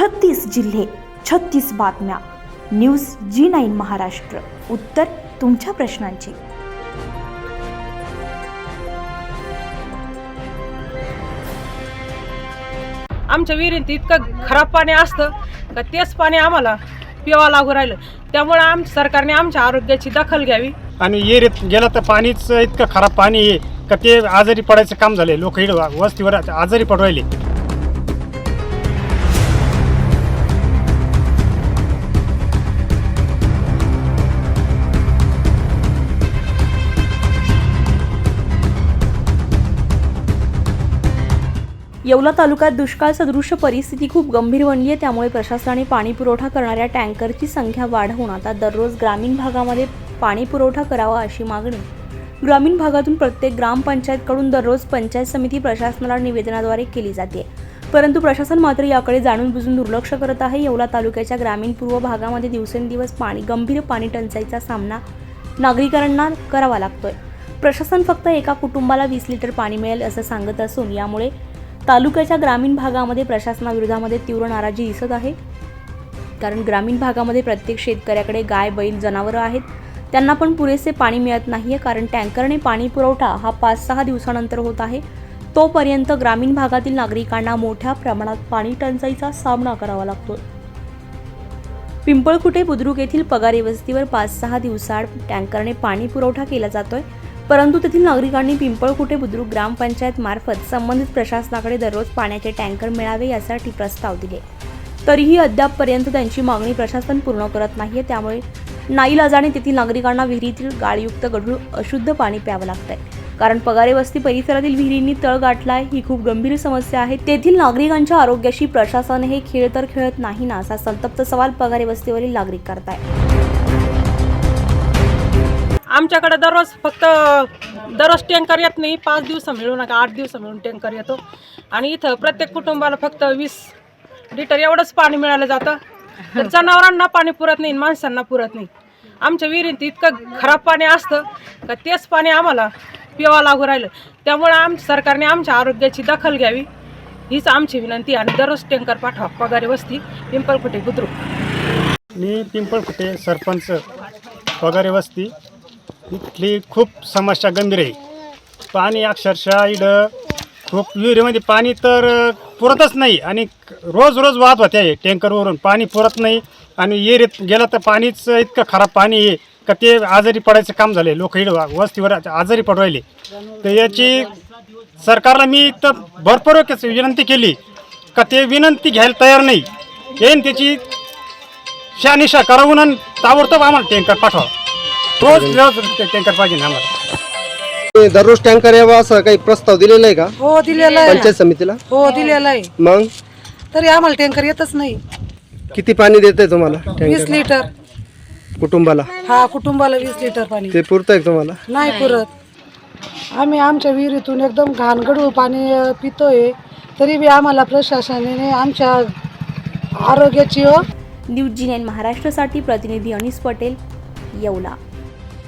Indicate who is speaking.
Speaker 1: छत्तीस जिल्हे छत्तीस बातम्या. News G nine Maharashtra. उत्तर तुमच्या प्रश्नांची.
Speaker 2: आमच्या विहिरीत इतकं खराब पाणी असतं का तेच पाणी आम्हाला पिवा लागू राहिलं. त्यामुळे आम सरकारने आमच्या आरोग्याची दखल घ्यावी.
Speaker 3: आणि येरीत गेलं तर पाणीच इतकं खराब पाणी आहे का ते आजारी पडायचं काम झाले लोक इकडं वस्तीवर आजारी पडू
Speaker 1: येवला तालुक्यात दुष्काळ सदृश परिस्थिती खूप गंभीर बनली आहे. त्यामुळे प्रशासनाने पाणी पुरवठा करणाऱ्या टँकरची संख्या वाढवून आता दररोज ग्रामीण भागामध्ये पाणी पुरवठा करावा अशी मागणी. ग्रामीण भागातून प्रत्येक ग्रामपंचायतकडून दररोज पंचायत समिती प्रशासनाला निवेदनाद्वारे केली जाते. परंतु प्रशासन मात्र याकडे जाणून बुजून दुर्लक्ष करत आहे. येवला तालुक्याच्या ग्रामीण पूर्व भागामध्ये दिवसेंदिवस पाणी गंभीर पाणी टंचाईचा सामना नागरिकांना करावा लागतोय. प्रशासन फक्त एका कुटुंबाला वीस लिटर पाणी मिळेल असं सांगत असून यामुळे तालुक्याच्या ग्रामीण भागामध्ये प्रशासनाविरोधामध्ये तीव्र नाराजी दिसत आहे. कारण ग्रामीण भागामध्ये प्रत्येक शेतकऱ्याकडे गाय बैल जनावरं आहेत. त्यांना पण पुरेसे पाणी मिळत नाही आहे कारण टँकरने पाणी पुरवठा हा पाच सहा दिवसानंतर होत आहे. तोपर्यंत ग्रामीण भागातील नागरिकांना मोठ्या प्रमाणात पाणी टंचाईचा सामना करावा लागतो पिंपळखुटे बुद्रुक येथील पगारी वस्तीवर पाच सहा दिवसाआड टँकरने पाणी पुरवठा केला जातोय. परंतु तेथील नागरिकांनी पिंपळकुटे बुद्रुक ग्रामपंचायत मार्फत संबंधित प्रशासनाकडे दररोज पाण्याचे टँकर मिळावे यासाठी प्रस्ताव दिले. तरीही अद्यापपर्यंत त्यांची मागणी प्रशासन पूर्ण करत नाहीये त्यामुळे नाईलाजाने तेथील नागरिकांना विहिरीतील गाळयुक्त गढूळ अशुद्ध पाणी प्यावं लागतंय. कारण पगारे वस्ती परिसरातील विहिरींनी तळ गाठलाय ही खूप गंभीर समस्या आहे. तेथील नागरिकांच्या आरोग्याशी प्रशासन हे खेळ तर खेळत नाही ना असा संतप्त सवाल पगारे वस्तीवरील नागरिक करताय
Speaker 2: आमच्याकडे दररोज फक्त दररोज टँकर येत नाही पाच दिवस मिळू नका आठ दिवस मिळून टँकर येतो. आणि इथं प्रत्येक कुटुंबाला फक्त वीस लिटर एवढंच पाणी मिळालं जातं. तर जनावरांना पाणी पुरत नाही माणसांना पुरत नाही. आमच्या विहिरीत इतकं खराब पाणी असतं का तेच पाणी आम्हाला पिवा लागू राहिलं. त्यामुळे आम सरकारने आमच्या आरोग्याची दखल घ्यावी हीच आमची विनंती आणि दररोज टँकर पाठवा पगारी वस्ती पिंपळखुटे बुद्रुक.
Speaker 3: मी पिंपळखुटे सरपंच वगैरे वस्ती. इथली खूप समस्या गंभीर आहे. पाणी अक्षरशः इडं खूप विहिरीमध्ये पाणी तर पुरतच नाही आणि रोज रोज वाहत होते आहे टँकरवरून पाणी पुरत नाही आणि येरीत गेलं तर पाणीच इतकं खराब पाणी आहे का ते आजारी पडायचं काम झाले लोक इकडं वस्तीवर आजारी पडवायले तर याची सरकारला मी तर भरपूर विनंती केली का ते विनंती घ्यायला तयार नाही. येईन त्याची शहानिशा करावून आणि ताबडतोब आम्हाला टँकर पाठवा. रोज रोज ते टँकर पाहिजे ना आम्हाला.
Speaker 4: दररोज टँकर यावा असं काही प्रस्ताव दिलेला आहे का?
Speaker 5: हो दिलेला आहे.
Speaker 4: पंचायत समितीला?
Speaker 5: हो दिलेला आहे.
Speaker 4: मग?
Speaker 5: तरी आम्हाला टँकर येतच नाही.
Speaker 4: किती पाणी देते तुम्हाला
Speaker 5: वीस
Speaker 4: टँकर
Speaker 5: लिटर
Speaker 4: कुटुंबाला?
Speaker 5: हा कुटुंबाला वीस लिटर पाणी.
Speaker 4: ते पुरतंय का तुम्हाला?
Speaker 5: नाही पुरत. आम्ही आमच्या विहिरीतून एकदम घाणगडूळ पाणी अ, पितोय. तरी बी आम्हाला प्रशासनाने आमच्या आरोग्याची व
Speaker 1: न्यूज जी नाईन महाराष्ट्रासाठी प्रतिनिधी अनिस पटेल येवला.